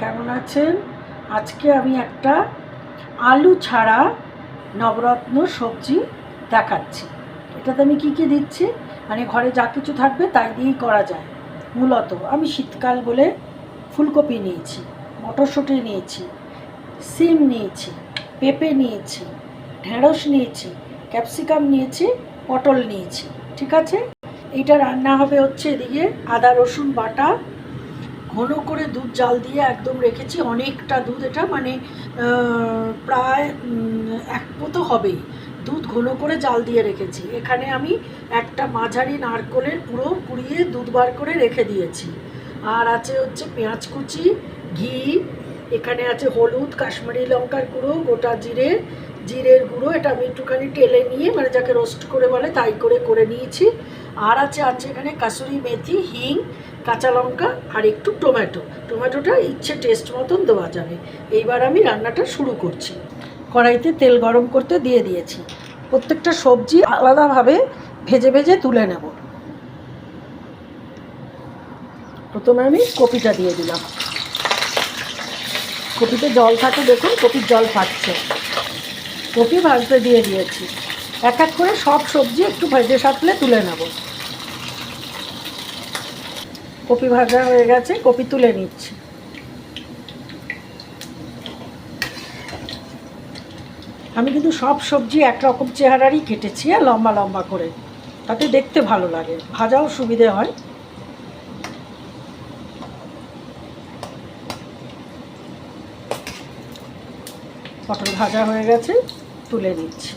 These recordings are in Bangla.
কেমন আছেন? আজকে আমি একটা আলু ছাড়া নবরত্ন সবজি দেখাচ্ছি। এটাতে আমি কী কী দিচ্ছি? মানে ঘরে যা কিছু থাকবে তাই দিয়েই করা যায়। মূলত আমি শীতকাল বলে ফুলকপি নিয়েছি, মটরশুঁটি নিয়েছি, সিম নিয়েছি, পেঁপে নিয়েছি, ঢেঁড়স নিয়েছি, ক্যাপসিকাম নিয়েছি, পটল নিয়েছি। ঠিক আছে? এটা রান্না হবে হচ্ছে এদিকে আদা, রসুন, বাটা ঘন করে দুধ জাল দিয়ে একদম রেখেছি, অনেকটা দুধ এটা মানে প্রায় এক পোতো হবেই। দুধ ঘন করে জাল দিয়ে রেখেছি। এখানে আমি একটা মাঝারি নারকোলের পুরো কুড়িয়ে দুধ বার করে রেখে দিয়েছি। আর আছে হচ্ছে পেঁয়াজ কুচি, ঘি, এখানে আছে হলুদ, কাশ্মীরি লঙ্কার গুঁড়ো, গোটা জিরে, জিরের গুঁড়ো, এটা আমি একটুখানি টেলে নিয়ে মানে যাকে রোস্ট করে বলে, তাই করে করে নিয়েছি। আর আছে আছে এখানে কাসুরি মেথি, হিং কাঁচা লঙ্কা আর একটু টমেটো টমেটোটা ইচ্ছে টেস্ট মতন দেওয়া যাবে। এইবার আমি রান্নাটা শুরু করছি। কড়াইতে তেল গরম করতে দিয়ে দিয়েছি। প্রত্যেকটা সবজি আলাদাভাবে ভেজে ভেজে তুলে নেব। প্রথমে আমি কপিটা দিয়ে দিলাম। কপিতে জল থাকে, দেখুন কপির জল ফাটছে। কপি ভাজতে দিয়ে দিয়েছি। এক এক করে সব সবজি একটু ভেজে সাতলে তুলে নেব। কপি ভাজা হয়ে গেছে, কপি তুলে নিচ্ছি। আমি কিন্তু সব সবজি একরকম চেহারারই কেটেছি আর লম্বা লম্বা করে। তাতে দেখতে ভালো লাগে, ভাজাও সুবিধে হয়। পটল ভাজা হয়ে গেছে, তুলে নিচ্ছি।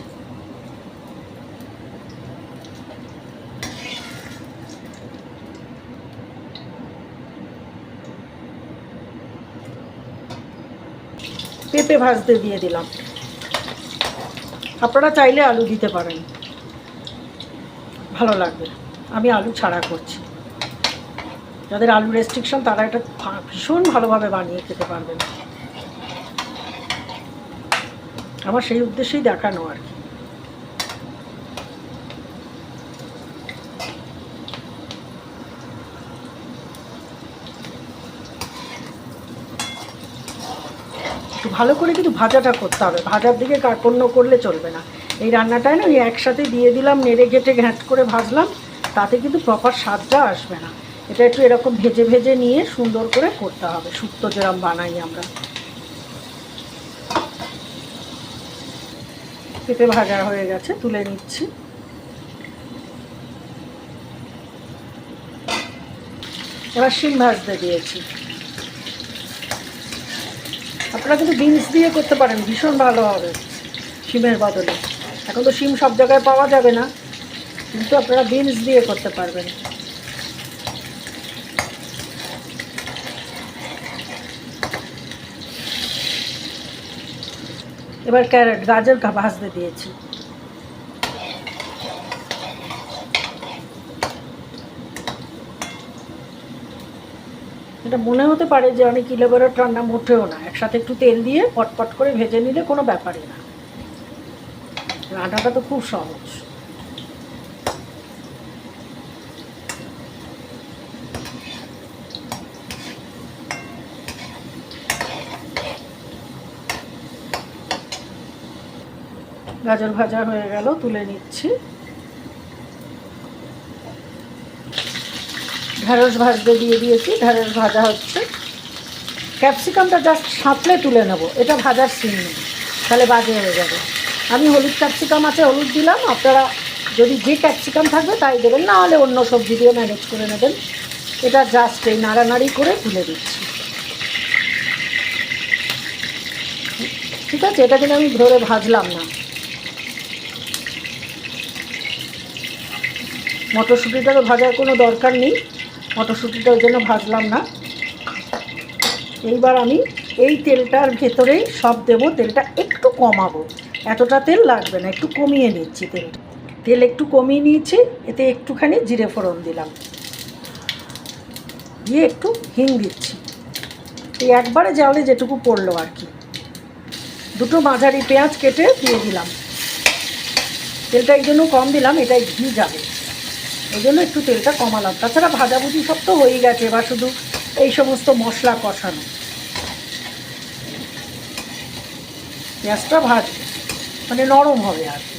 পেঁপে ভাজতে দিয়ে দিলাম। আপনারা চাইলে আলু দিতে পারেন। ভালো লাগবে। আমি আলু ছাড়া করছি। যাদের আলু রেস্ট্রিকশন তারা এটা ভীষণ ভালোভাবে বানিয়ে খেতে পারবেন। আমার সেই উদ্দেশ্যেই দেখানো আর কি। একটু ভালো করে কিন্তু ভাজাটা করতে হবে। ভাজার দিকে কার্পণ্য করলে চলবে না। এই রান্নাটায় না ওই একসাথে দিয়ে দিলাম, নেড়ে ঘেটে ঘ্যাঁট করে ভাজলাম, তাতে কিন্তু প্রপার স্বাদটা আসবে না। এটা একটু এরকম ভেজে ভেজে নিয়ে সুন্দর করে করতে হবে, শুক্তো যেরম বানাই আমরা। পেঁপে ভাজা হয়ে গেছে, তুলে নিচ্ছি। এবার শিম ভাজতে দিয়েছি। আপনারা কিন্তু বিনস দিয়ে করতে পারেন, ভীষণ ভালো হবে শিমের বদলে। এখন তো শিম সব জায়গায় পাওয়া যাবে না, কিন্তু আপনারা বিনস দিয়ে করতে পারবেন। এবার ক্যারেট গাজর ভাজতে দিয়েছি। এটা মনে হতে পারে যে অনেক ইলেবারেট রান্না মোটেও না। একসাথে একটু তেল দিয়ে পটপট করে ভেজে নিলে কোনো ব্যাপারই না। রান্নাটা তো খুব সহজ। গাজর ভাজা হয়ে গেল, তুলে নিচ্ছি। ঢেঁড়স ভাজতে দিয়ে দিয়েছি, ঢেঁড়স ভাজা হচ্ছে। ক্যাপসিকামটা জাস্ট সাঁতলে তুলে নেব, এটা ভাজার সিন নেই, তাহলে বাজে হয়ে যাবে। আমি হলুদ ক্যাপসিকাম আছে, হলুদ দিলাম, আপনারা যদি যে ক্যাপসিকাম থাকবে তাই দেবেন, না হলে অন্য সবজি দিয়ে ম্যানেজ করে নেবেন। এটা জাস্ট এই নাড়ানাড়ি করে তুলে দিচ্ছি। ঠিক আছে, এটা কিন্তু আমি ধরে ভাজলাম না। মটরশুঁটিটা ভাজার কোনো দরকার নেই। মটরশুঁটিটা ওই জন্য ভাজলাম না। এইবার আমি এই তেলটার ভেতরেই সব দেবো, তেলটা একটু কমাবো। এতটা তেল লাগবে না, একটু কমিয়ে নিচ্ছি তেলটা। তেল একটু কমিয়ে নিয়েছি, এতে একটুখানি জিরে ফোড়ন দিলাম। দিয়ে একটু হিং দিচ্ছি। এই একবারে জালে যেটুকু পড়ল আর কি। দুটো মাঝারি পেঁয়াজ কেটে দিয়ে দিলাম। তেলটা এই জন্য কম দিলাম, এটাই ঘি যাবে ওই জন্য একটু তেলটা কমালাম। তাছাড়া ভাজাভুজি সব তো হয়েই গেছে, এবার শুধু এই সমস্ত মশলা কষানো। পেঁয়াজটা ভাজ মানে নরম হবে আর কি।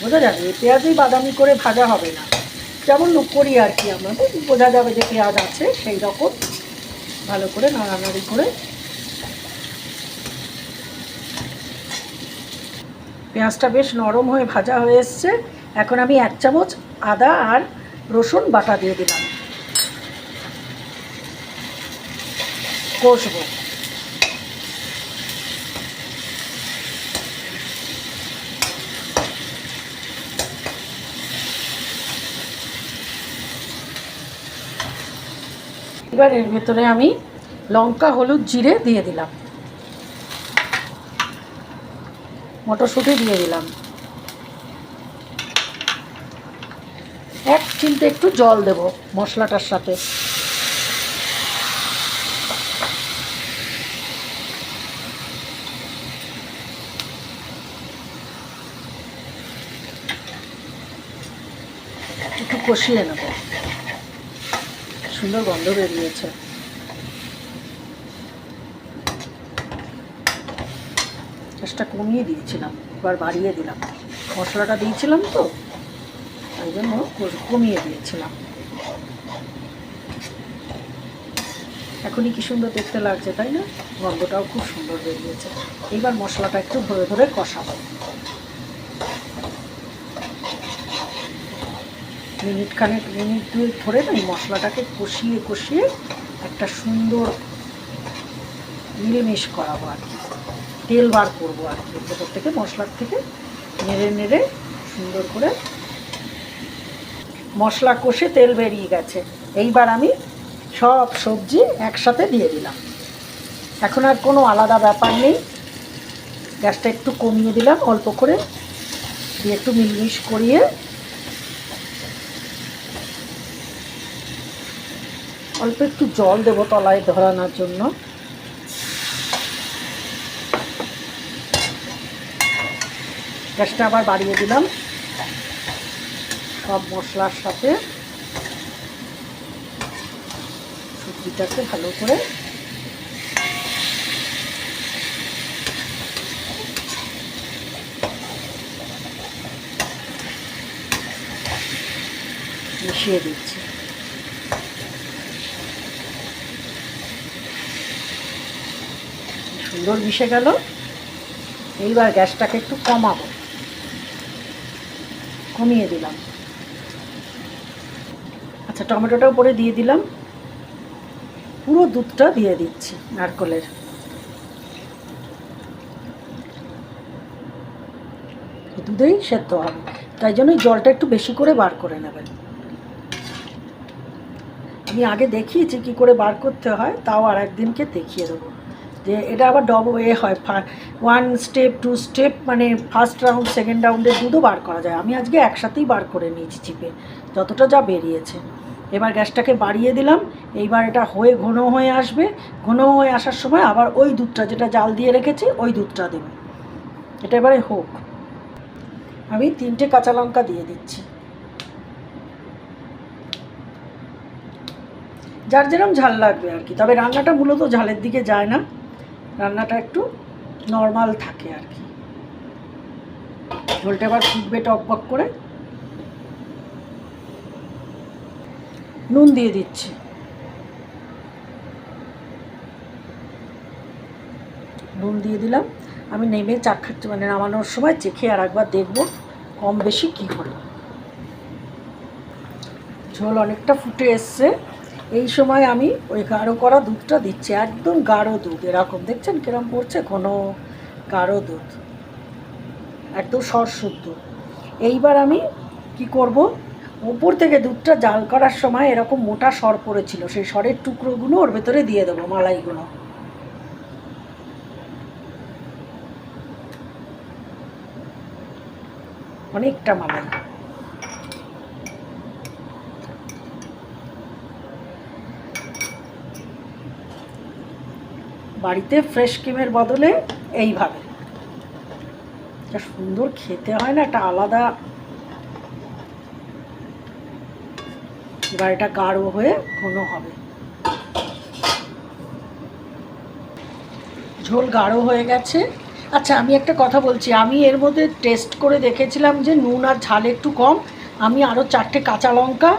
বোঝা যাবে পেঁয়াজই বাদামি করে ভাজা হবে না। যেমন করি আর কি আমরা বোঝা যাবে যে পেঁয়াজ আছে, সেই রকম ভালো করে নাড়ানাড়ি করে। পেঁয়াজটা বেশ নরম হয়ে ভাজা হয়ে এসছে। এখন আমি এক চামচ আদা আর রসুন বাটা দিয়ে দিলাম। কষবো। এবার এর ভেতরে আমি লঙ্কা, হলুদ, জিরে দিয়ে দিলাম। মটরশুঁটি দিয়ে দিলাম। এক চিমটে একটু জল দেব মশলাটার সাথে। একটু কষিয়ে নেব। সুন্দর গন্ধ বেরিয়েছে। গ্যাসটা কমিয়ে দিয়েছিলাম, এবার বাড়িয়ে দিলাম। মশলাটা দিয়েছিলাম তো তাই জন্য কমিয়ে দিয়েছিলাম। এখনই কি সুন্দর দেখতে লাগছে, তাই না? গন্ধটাও খুব সুন্দর বেরিয়েছে। এইবার মশলাটা একটু ধরে ধরে কষাবো। মিনিট খানেক, মিনিট দুই ধরে না মশলাটাকে কষিয়ে কষিয়ে একটা সুন্দর মিলেমিশ করাবো আর কি। তেল বার করব আর কি ভেতর থেকে মশলার থেকে নেড়ে নেড়ে সুন্দর করে মশলা কষে তেল বেরিয়ে গেছে। এইবার আমি সব সবজি একসাথে দিয়ে দিলাম। এখন আর কোনো আলাদা ব্যাপার নেই। গ্যাসটা একটু কমিয়ে দিলাম, অল্প করে। দিয়ে একটু মিলমিশ করিয়ে অল্প একটু জল দেবো তলায় ধরানোর জন্য। গ্যাসটা আবার বাড়িয়ে দিলাম। সব মশলার সাথে সবজিটাকে ভালো করে মিশিয়ে দিচ্ছি। সুন্দর মিশে গেল। এইবার গ্যাসটাকে একটু কমাবো। কমিয়ে দিলাম। আচ্ছা টমেটোটা উপরে দিয়ে দিলাম। পুরো দুধটা দিয়ে দিচ্ছি নারকলের। দুধেই সেদ্ধ হবে, তাই জন্যই জলটা একটু বেশি করে বার করে নেবেন। আমি আগে দেখিয়েছি কি করে বার করতে হয়, তাও আর একদিনকে দেখিয়ে দেবো। যে এটা আবার ডব এ হয় ওয়ান স্টেপ টু স্টেপ মানে ফার্স্ট রাউন্ড সেকেন্ড রাউন্ডের দুধও বার করা যায়। আমি আজকে একসাথেই বার করে নিয়েছি চিপে, যতটা যা বেরিয়েছে। এবার গ্যাসটাকে বাড়িয়ে দিলাম। এইবার এটা হয়ে ঘন হয়ে আসবে। ঘন হয়ে আসার সময় আবার ওই দুধটা যেটা জাল দিয়ে রেখেছি, ওই দুধটা দেবো। এটা এবারে হোক। আমি তিনটে কাঁচা লঙ্কা দিয়ে দিচ্ছি। যার যেরকম ঝাল লাগবে আর কি। তবে রান্নাটা মূলত ঝালের দিকে যায় না। রান্নাটা একটু নর্মাল থাকে আর কি। ঝোলটা এবার ফুটবে টকবক করে। নুন দিয়ে দিচ্ছি। নুন দিয়ে দিলাম। আমি নেমে চাক্ষা মানে নামানোর সময় চেখে আর একবার দেখব কম বেশি কী হলো। ঝোল অনেকটা ফুটে এসছে। এই সময় আমি ওই গাঢ় করা দুধটা দিচ্ছি, একদম গাঢ় দুধ। এরকম দেখছেন কিরম পড়ছে? কোনো গাঢ় দুধ। একদম সরশুদ্ধ এইবার আমি কি করব? উপর থেকে দুধটা জাল করার সময় এরকম মোটা সর পড়েছিল, সেই সরের টুকরোগুলো ওর ভেতরে দিয়ে দেবো, মালাইগুলো। অনেকটা মালাই। বাড়িতে ফ্রেশ ক্রিমের বদলে এইভাবে। সুন্দর খেতে হয় না একটা আলাদা এবার এটা গাঢ় হয়ে ঘন হবে। ঝোল গাঢ় হয়ে গেছে। আচ্ছা আমি একটা কথা বলছি। আমি এর মধ্যে টেস্ট করে দেখেছিলাম যে নুন আর ঝাল একটু কম। আমি আরও চারটে কাঁচা লঙ্কা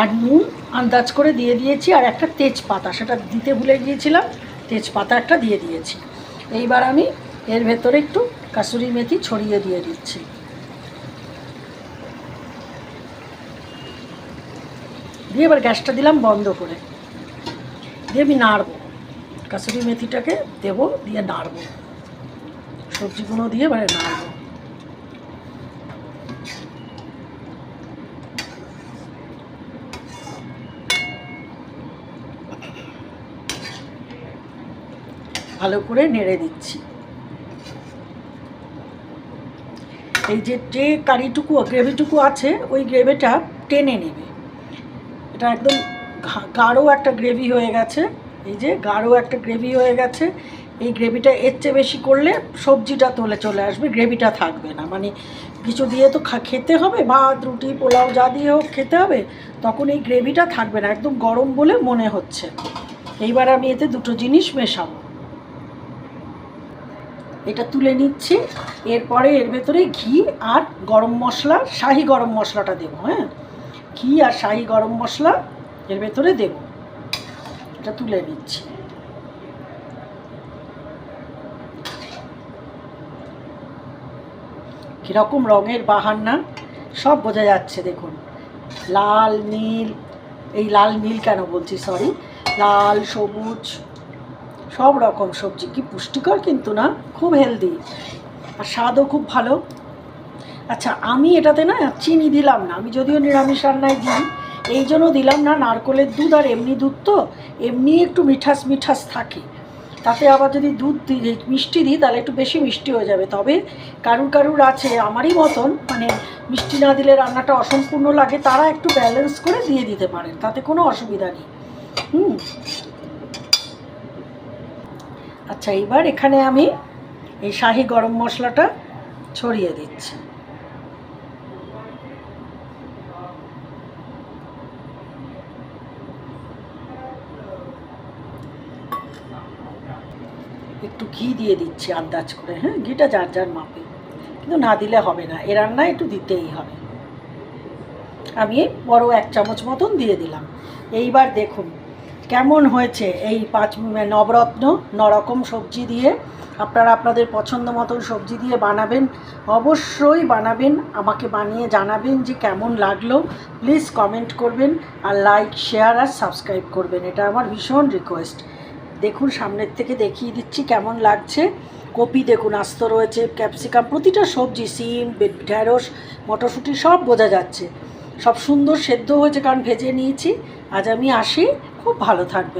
আর নুন আন্দাজ করে দিয়ে দিয়েছি আর একটা তেজপাতা। সেটা দিতে ভুলে গিয়েছিলাম। তেজপাতা একটা দিয়ে দিয়েছি। এইবার আমি এর ভেতরে একটু কাসুরি মেথি ছড়িয়ে দিয়ে দিচ্ছি। দিয়ে এবার গ্যাসটা দিলাম বন্ধ করে। দিয়ে আমি নাড়বো। কাসুরি মেথিটাকে দেবো, দিয়ে নাড়বো। সবজিগুলো দিয়ে এবারে নাড়বো। ভালো করে নেড়ে দিচ্ছি। এই যে যে কারিটুকু, গ্রেভিটুকু আছে, ওই গ্রেভিটা টেনে নেবে। এটা একদম গাঢ় একটা গ্রেভি হয়ে গেছে। এই যে গাঢ় একটা গ্রেভি হয়ে গেছে। এই গ্রেভিটা এর চেয়ে বেশি করলে সবজিটা তোলে চলে আসবে গ্রেভিটা থাকবে না। মানে কিছু দিয়ে তো খেতে হবে, ভাত, রুটি, পোলাও, যা দিয়ে হোক খেতে হবে, তখন এই গ্রেভিটা থাকবে না, একদম গরম বলে মনে হচ্ছে। এইবার আমি এতে দুটো জিনিস মেশাবো। এটা তুলে নিচ্ছি, এরপরে এর ভেতরে ঘি আর গরম মশলা, শাহি গরম মশলাটা দেবো হ্যাঁ? ঘি আর শাহি গরম মশলা? এর ভেতরে দেব। এটা তুলে নিচ্ছি। কীরকম রঙের বাহার না সব বোঝা যাচ্ছে, দেখুন। লাল, নীল। এই লাল, নীল কেন বলছি সরি লাল, সবুজ, সব রকম সবজি। কি পুষ্টিকর কিন্তু না? খুব হেলদি আর স্বাদও খুব ভালো। আচ্ছা আমি এটাতে না চিনি দিলাম না, আমি যদিও নিরামিষ রান্নায় দিই, এই জন্য দিলাম না, নারকলের দুধ আর এমনি দুধ তো, এমনি একটু মিঠাস মিঠাস থাকে। তাতে আবার যদি দুধ দিই মিষ্টি দিই, তাহলে একটু বেশি মিষ্টি হয়ে যাবে। তবে কারুর কারুর আছে, আমারই মতন মানে মিষ্টি না দিলে রান্নাটা অসম্পূর্ণ লাগে, তারা একটু ব্যালেন্স করে দিয়ে দিতে পারেন, তাতে কোনো অসুবিধা নেই। হুম। আচ্ছা এইবার এখানে আমি এই শাহি গরম মশলাটা ছড়িয়ে দিচ্ছি। একটু ঘি দিয়ে দিচ্ছি আন্দাজ করে হ্যাঁ? ঘিটা যার যার মাপে। কিন্তু না দিলে হবে না, এ রান্না একটু দিতেই হবে। আমি বড় এক চামচ মতন দিয়ে দিলাম। এইবার দেখুন, কেমন হয়েছে এই পাঁচ নবরত্ন, নরকম সবজি দিয়ে। আপনারা আপনাদের পছন্দ মতন সবজি দিয়ে বানাবেন, অবশ্যই বানাবেন। আমাকে বানিয়ে জানাবেন যে কেমন লাগল। প্লিজ কমেন্ট করবেন আর লাইক, শেয়ার আর সাবস্ক্রাইব করবেন। এটা আমার ভীষণ রিকোয়েস্ট। দেখুন, সামনের থেকে দেখিয়ে দিচ্ছি কেমন লাগছে। কপি দেখুন, আস্ত রয়েছে, ক্যাপসিকাম, প্রতিটা সবজি, সিম ঢ্যাঁড়স মটরশুঁটি, সব বোঝা যাচ্ছে। সব সুন্দর সেদ্ধ হয়েছে, কারণ ভেজে নিয়েছি। আজ আমি আসি, খুব ভালো থাকবে